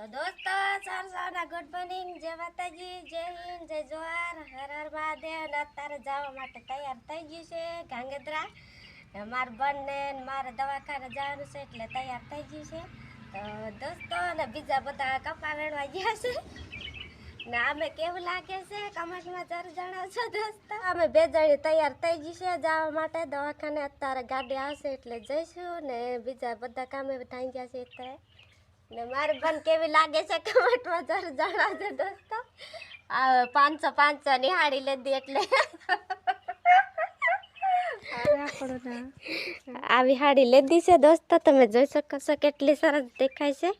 તો દોસ્તો સરસોના good morning. જય માતાજી, જય હિન્દ, જય જોહાર હર હર મહાદેવ. અને અત્યારે જવા માટે તૈયાર થઈ ગયું છે ગાંગધ્રા. મારા બંને મારે દવાખાને જવાનું છે એટલે તૈયાર થઈ ગયું છે. તો દોસ્તો, અને બીજા બધા કપા વેણવા ગયા છે. ને અમે કેવું લાગે છે? કમેન્ટમાં જરૂર જણાવશો દોસ્તો. અમે બે જણી તૈયાર થઈ ગઈ છે જવા માટે. દવાખાને અત્યારે ગાડી આવશે એટલે જઈશું. ને બીજા બધા કામે થઈ ગયા છે અત્યારે. ને મારી બન કેવી લાગે છે કમેન્ટમાં જરૂર જણાવજો દોસ્તો. પાંચસો પાંચસો નિહાળી લીધી એટલે. આવી હાડી લીધી છે દોસ્તો. તમે જોઈ શકો છો કેટલી સરસ દેખાય છે.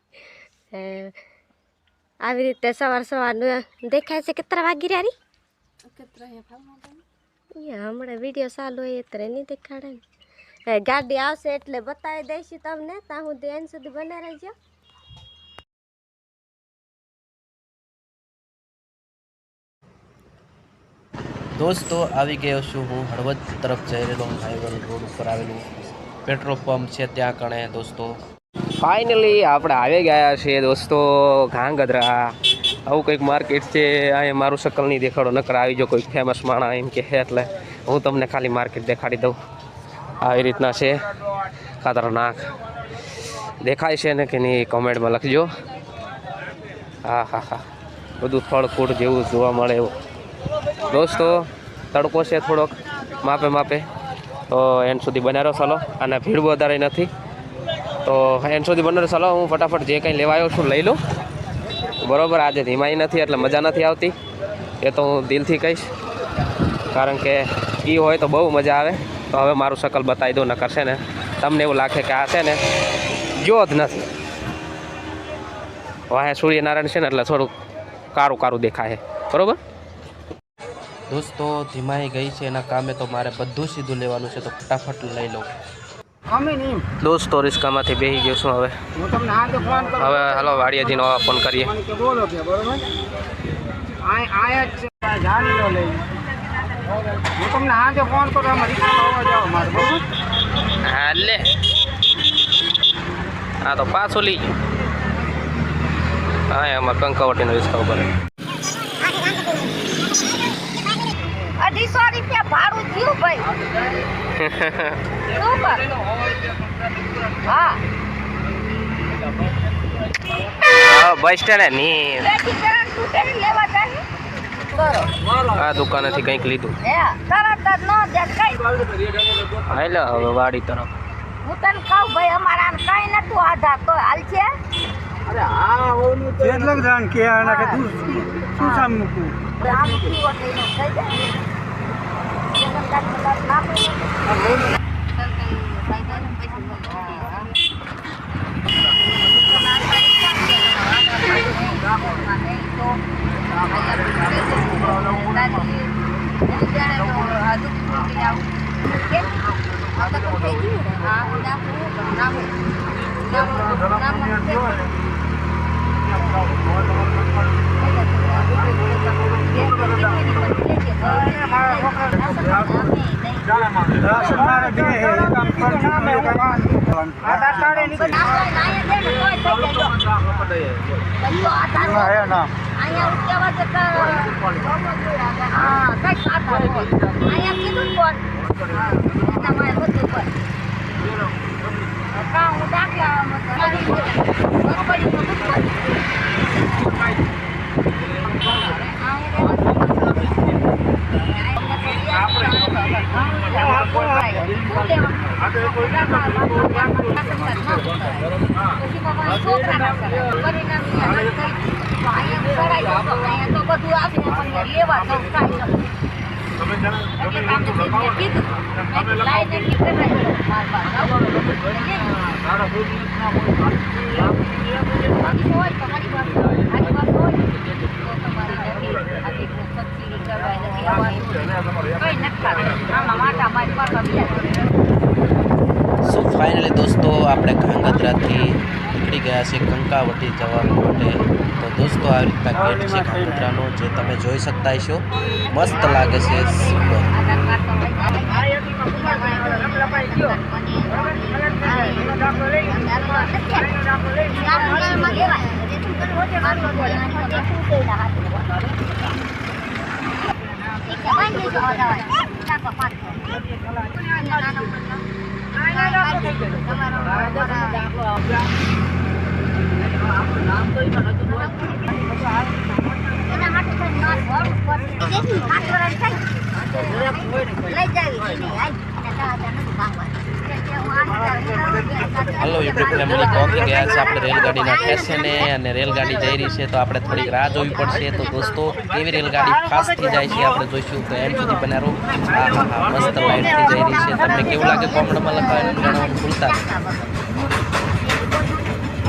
આવી રીતે સવાર સવારનું દેખાય છે. કેટલા વાગી રહ્યા હમણાં વીડિયો ચાલુ હોય એટલે નહીં દેખાડે. ગાડી આવશે એટલે બતાવી દઈશું તમને. ત્યાં સુધી ધ્યાન સુધી બને રહેજો. દોસ્તો, આવી ગયો છું હું હળવદ તરફ જઈ રહેલો હાઈવે રોડ ઉપર આવેલું પેટ્રોલ પંપ છે ત્યાં કણે, દોસ્તો. ફાઇનલી આપણે આવી ગયા છીએ, દોસ્તો, ઘાંગધ્રા. આવું કંઈક માર્કેટ છે, અહીંયા મારું શકલ નહીં દેખાડો, નકર આવી જો કોઈ ફેમસ માણા એમ કે એટલે હું તમને ખાલી માર્કેટ દેખાડી દઉં. આવી રીતના છે ખતરનાક દેખાય છે ને કે નહીં કોમેન્ટમાં લખજો. હા હા હા. બધું ફળ ફૂડ જેવું જોવા મળે એવું. દોસ્તો, તડકો છે થોડોક, માપે માપે. તો એન સુધી બનારો ચાલો અને ભીડ વધારે નથી. તો એન સુધી બનારો ચાલો હું ફટાફટ જે કંઈ લેવા આવ્યો છું લઈ લઉં. બરાબર, આજે ધીમાઈ નથી, એટલે મજા નથી આવતી. એ તો હું દિલથી કહીશ. કારણ કે એ હોય તો બહુ મજા આવે. તો હવે મારું શકલ બતાવી દઉં ને કરશે ને, તમને એવું લાગે કે આ છે ને જો જ નથી. વાહે સૂર્યનારાયણ છે ને, એટલે થોડુંક કારું કારું દેખાય બરોબર? દોસ્તો ધીમાઈ ગઈ છે એના કામે તો મારે બધું સીધું લેવાનું છે તો ફટાફટ લઈ લઉં. દોસ્તો રિસ્કામાંથી બેસી ગયો છું હવે. હવે હાલો વાડિયાજીનો ફોન કરીએ. હું લે હા તો પાછું લઈ ગયો. હા એમાં કંકાવટીનો રિસ્કા ઉપર. અઢીસો રૂપિયા ભાડું થયું ભાઈ. શું કર? હા. હા બસ સ્ટેન્ડની આ દુકાનેથી કંઈક લીધું. હાલે હવે વાડી તરફ. હું તને કહું ભાઈ અમારા આમ કઈ નતું આધા તો હાલ છે? અરે હા ઓલું કેટલોક જાણ કે આના કે તું શું સામ મૂકું આમ પીવો તો થઈ જાય. એનો કાંઈક કદાચ નાખે. રાશન મારે બે હે એક આમ પરથી ને એક આમ આધાર કાર્ડ એની કોઈ હા હે ના અહીંયા ઉઠ્યા વાગે હા કઈ સાથ અહીંયા કીધું ને કોણ એના માય બધું પર કા હું દાખલા મગફળી બધું લેવા જવું કાંઈ એટલે કામે મેં કીધું મેં લાઈને નીકળાય માર બાકી હોય તમારી પાસે આની પાસે હોય તો તમારી નથી આથી સબસિડી કરવા નથી આવવાનું કઈ નથી થતું. આમાં માટા મારી પાછા બીજા સો ફાઇનલી દોસ્તો આપણે ઘાંગધ્રાથી નીકળી ગયા છે કંકાવટી જવા માટે. તો દોસ્તો આવી રીતના ગેટ છે ઘાંગધ્રાનો જે તમે જોઈ શકતા હશો. મસ્ત લાગે છે, સુંદર. આધાર હલો યુટ્યુબ ફેમિલી પહોંચી ગયા આપણે રેલગાડીના સ્ટેશને અને રેલગાડી જઈ રહી છે, તો આપણે થોડીક રાહ જોવી પડશે. તો દોસ્તો, કેવી રેલગાડી ફાસ્ટ થઈ જાય છે, આપણે જોઈશું. તો એમ સુધી બનારો હા હા મસ્ત લાઈટથી જઈ રહી છે. તમને કેવું લાગે? કોમેન્ટમાં લખાવાનું ભૂલતા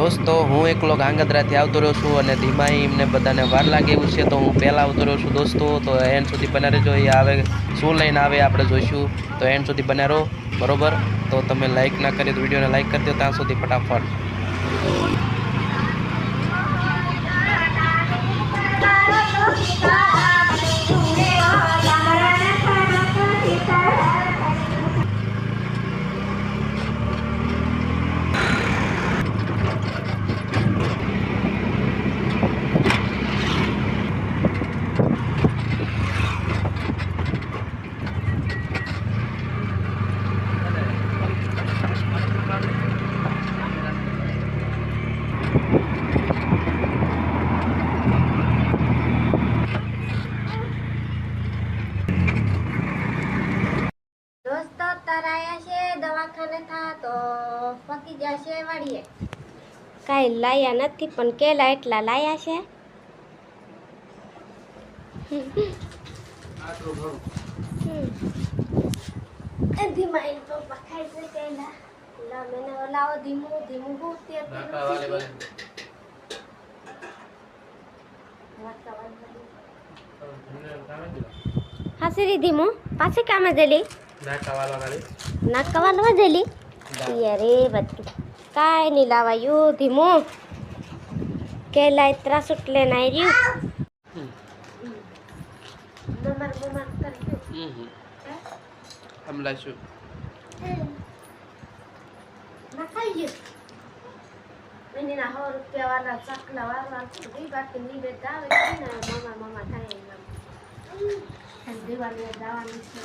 દોસ્તો, હું એકલો ગાંગધ્રાથી આવતો રહ્યો છું અને ધીમાઈ એમને બધાને વાર લાગે એવું છે, તો હું પહેલાં આવતો રહ્યો છું દોસ્તો. તો એન્ડ સુધી બના રહેજો, એ આવે, શું લઈને આવે આપણે જોઈશું. તો એન્ડ સુધી બના રહો, બરોબર? તો તમે લાઈક ના કરી, તો વિડીયોને લાઈક કરી દો, ત્યાં સુધી ફટાફટ. તરાયા છે દવાખાને થા તો પકી જશે વાળીએ કાંઈ લાયા નથી પણ કેલા એટલા લાયા છે? એ ધીમા એ પપ્પા ખાઈ છે કેલા લા મને ઓલાવો ધીમું ધીમું હું તે હા સિરી ધીમું પાછી કામે દેલી નાકા કવાલવા દેલી અરે બધું. કાંઈ નહીં લાવાયું ધીમો. કેલા ત્રાસ સુટલે નાઈ રહ્યું. મમાર મમાર કરજો હમલાશું ના ખાઈ ગયું મહિના સો રૂપિયા વાળા ચકલા કુડી બાકી ની બેટા આવે ને મમા મમા થાય એમ દિવાળી જવાનું છે